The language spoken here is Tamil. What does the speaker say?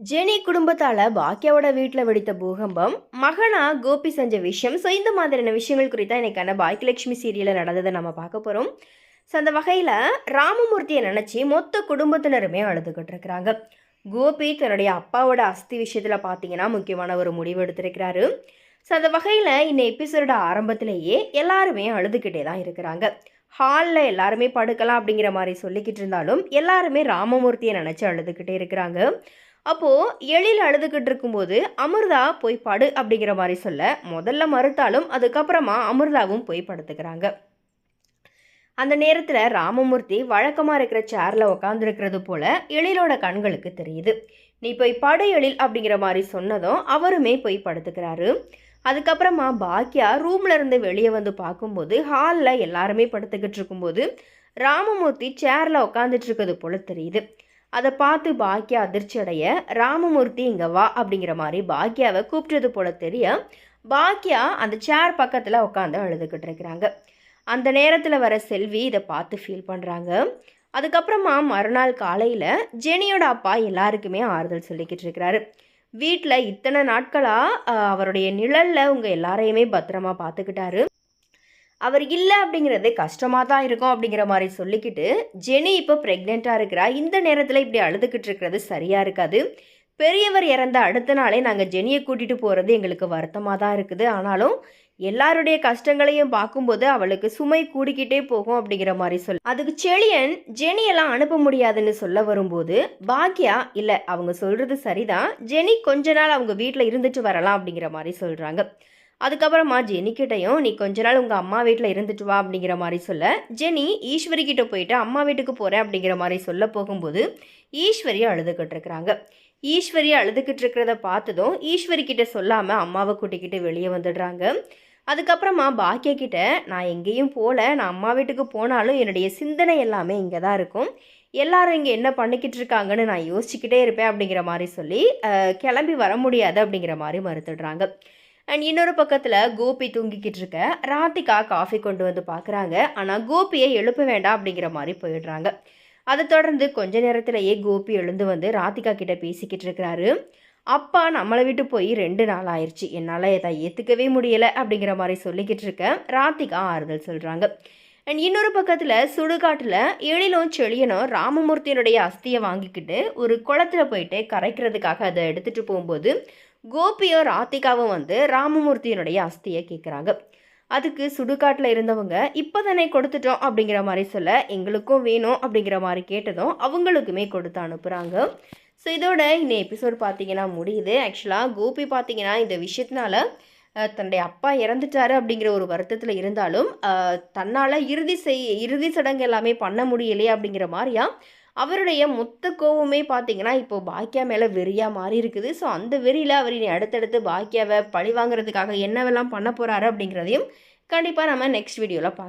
ஜெனி குடும்பத்தால பாக்கியாவோட வீட்டில் வெடித்த பூகம்பம் மகனா கோபி செஞ்ச விஷயம் ஸோ இந்த மாதிரியான விஷயங்கள் குறித்தா எனக்கான பாக்கியலட்சுமி சீரியலில் நடந்ததை நம்ம பார்க்க போகிறோம் ஸோ அந்த வகையில் ராமமூர்த்தியை நினச்சி மொத்த குடும்பத்தினருமே அழுதுகிட்டு இருக்கிறாங்க. கோபி தன்னுடைய அப்பாவோட அஸ்தி விஷயத்தில் பார்த்தீங்கன்னா முக்கியமான ஒரு முடிவு எடுத்திருக்கிறாரு. ஸோ அந்த வகையில் இந்த எபிசோட ஆரம்பத்திலேயே எல்லாருமே அழுதுகிட்டே தான் இருக்கிறாங்க. ஹாலில் எல்லாருமே படுக்கலாம் அப்படிங்கிற மாதிரி சொல்லிக்கிட்டு இருந்தாலும் எல்லாருமே ராமமூர்த்தியை நினச்சி அழுதுகிட்டே இருக்கிறாங்க. அப்போது எழில் அழுதுகிட்டு இருக்கும்போது அமிர்தா போய் படு அப்படிங்கிற மாதிரி சொல்ல முதல்ல மறுத்தாலும் அதுக்கப்புறமா அமிர்தாவும் போய் படுத்துக்கிறாங்க. அந்த நேரத்தில் ராமமூர்த்தி வழக்கமாக இருக்கிற சேரில் உட்காந்துருக்கிறது போல எழிலோட கண்களுக்கு தெரியுது. நீ போய் படு எழில் அப்படிங்கிற மாதிரி சொன்னதும் அவருமே போய் படுத்துக்கிறாரு. அதுக்கப்புறமா பாக்கியா ரூம்ல இருந்து வெளியே வந்து பார்க்கும்போது ஹாலில் எல்லாருமே படுத்துக்கிட்டு இருக்கும்போது ராமமூர்த்தி சேரில் உட்காந்துட்டு இருக்கிறது போல தெரியுது. அதை பார்த்து பாக்கியா அதிர்ச்சி அடைய ராமமூர்த்தி இங்கே வா அப்படிங்கிற மாதிரி பாக்கியாவை கூப்பிட்டது போல தெரிய பாக்கியா அந்த சேர் பக்கத்தில் உட்காந்து அழுதுகிட்டு இருக்கிறாங்க. அந்த நேரத்தில் வர செல்வி இதை பார்த்து ஃபீல் பண்ணுறாங்க அதுக்கப்புறமா மறுநாள் காலையில் ஜெனியோட அப்பா எல்லாருக்குமே ஆறுதல் சொல்லிக்கிட்டு இருக்கிறாரு. வீட்டில் இத்தனை நாட்களாக அவருடைய நிழலில் உங்கள் எல்லாரையுமே பத்திரமா பார்த்துக்கிட்டாரு. அவர் இல்லை அப்படிங்கிறது கஷ்டமாக தான் இருக்கும் அப்படிங்கிற மாதிரி சொல்லிக்கிட்டு ஜெனி இப்போ ப்ரெக்னெண்ட்டாக இருக்கிறா. இந்த நேரத்தில் இப்படி அழுதுகிட்டு இருக்கிறது சரியாக இருக்காது. பெரியவர் இறந்த அடுத்த நாளே நாங்கள் ஜெனியை கூட்டிகிட்டு போகிறது எங்களுக்கு வருத்தமாக தான் இருக்குது. ஆனாலும் எல்லாருடைய கஷ்டங்களையும் பார்க்கும்போது அவளுக்கு சுமை கூடிக்கிட்டே போகும் அப்படிங்கிற மாதிரி சொல் அதுக்கு செழியன் ஜெனியெல்லாம் அனுப்ப முடியாதுன்னு சொல்ல வரும்போது பாக்யா இல்லை அவங்க சொல்கிறது சரிதான். ஜெனி கொஞ்ச நாள் அவங்க வீட்டில் இருந்துட்டு வரலாம் அப்படிங்கிற மாதிரி சொல்கிறாங்க அதுக்கப்புறமா ஜெனிக்கிட்டையும் நீ கொஞ்ச நாள் உங்கள் அம்மா வீட்டில் இருந்துட்டு வா அப்படிங்கிற மாதிரி சொல்ல ஜெனி ஈஸ்வரி கிட்ட போயிட்டு அம்மா வீட்டுக்கு போகிறேன் அப்படிங்கிற மாதிரி சொல்ல போகும்போது ஈஸ்வரி அழுதுகிட்டு இருக்கிறாங்க. ஈஸ்வரி அழுதுகிட்டு இருக்கிறத பார்த்ததும் ஈஸ்வரி கிட்ட சொல்லாமல் அம்மாவை கூட்டிக்கிட்டு வெளியே வந்துடுறாங்க. அதுக்கப்புறமா பாக்கிய கிட்ட நான் எங்கேயும் போகல நான் அம்மா வீட்டுக்கு போனாலும் என்னுடைய சிந்தனை எல்லாமே இங்கே தான் இருக்கும். எல்லாரும் இங்கே என்ன பண்ணிக்கிட்டு இருக்காங்கன்னு நான் யோசிச்சுக்கிட்டே இருப்பேன் அப்படிங்கிற மாதிரி சொல்லி கிளம்பி வர முடியாது அப்படிங்கிற மாதிரி மறுத்துடுறாங்க. அண்ட் இன்னொரு பக்கத்தில் கோபி தூங்கிக்கிட்டு இருக்க ராதிகா காஃபி கொண்டு வந்து பார்க்குறாங்க ஆனால் கோபியை எழுப்ப வேண்டாம் அப்படிங்கிற மாதிரி போயிடுறாங்க. அதை தொடர்ந்து கொஞ்ச நேரத்திலேயே கோபி எழுந்து வந்து ராதிகா கிட்ட பேசிக்கிட்டு இருக்கிறாரு அப்பா நம்மளை விட்டு போய் ரெண்டு நாள் ஆயிடுச்சு என்னால் இதை ஏற்றுக்கவே முடியலை அப்படிங்கிற மாதிரி சொல்லிக்கிட்டு இருக்க ராதிகா ஆறுதல் சொல்கிறாங்க அண்ட் இன்னொரு பக்கத்தில் சுடுகாட்டில் எழிலும் செழியனும் ராமமூர்த்தியினுடைய அஸ்தியை வாங்கிக்கிட்டு ஒரு குளத்துல போயிட்டு கரைக்கிறதுக்காக அதை எடுத்துகிட்டு போகும்போது கோபியும் ராதிகாவும் வந்து ராமமூர்த்தியினுடைய அஸ்தியை கேட்குறாங்க அதுக்கு சுடுகாட்டில் இருந்தவங்க இப்போ தானே கொடுத்துட்டோம் அப்படிங்கிற மாதிரி சொல்ல எங்களுக்கும் வேணும் அப்படிங்கிற மாதிரி கேட்டதும் அவங்களுக்குமே கொடுத்து அனுப்புகிறாங்க ஸோ இதோட இந்த எபிசோட் பார்த்தீங்கன்னா முடியுது. ஆக்சுவலாக கோபி பார்த்தீங்கன்னா இந்த விஷயத்தினால தன்னுடைய அப்பா இறந்துட்டாரு அப்படிங்கிற ஒரு வருத்தத்தில் இருந்தாலும் தன்னால் இறுதி செய் இறுதி சடங்கு எல்லாமே பண்ண முடியலையே அப்படிங்கிற மாதிரியா அவருடைய மொத்த கோவமே பார்த்தீங்கன்னா இப்போ பாக்கியா மேலே வெறியாக மாறி இருக்குது. ஸோ அந்த வெறியில் அவர் இனி அடுத்தடுத்து பாக்கியாவை பழி வாங்குறதுக்காக என்னவெல்லாம் பண்ண போகிறாரு அப்படிங்கிறதையும் கண்டிப்பாக நம்ம நெக்ஸ்ட் வீடியோவில் பார்க்கலாம்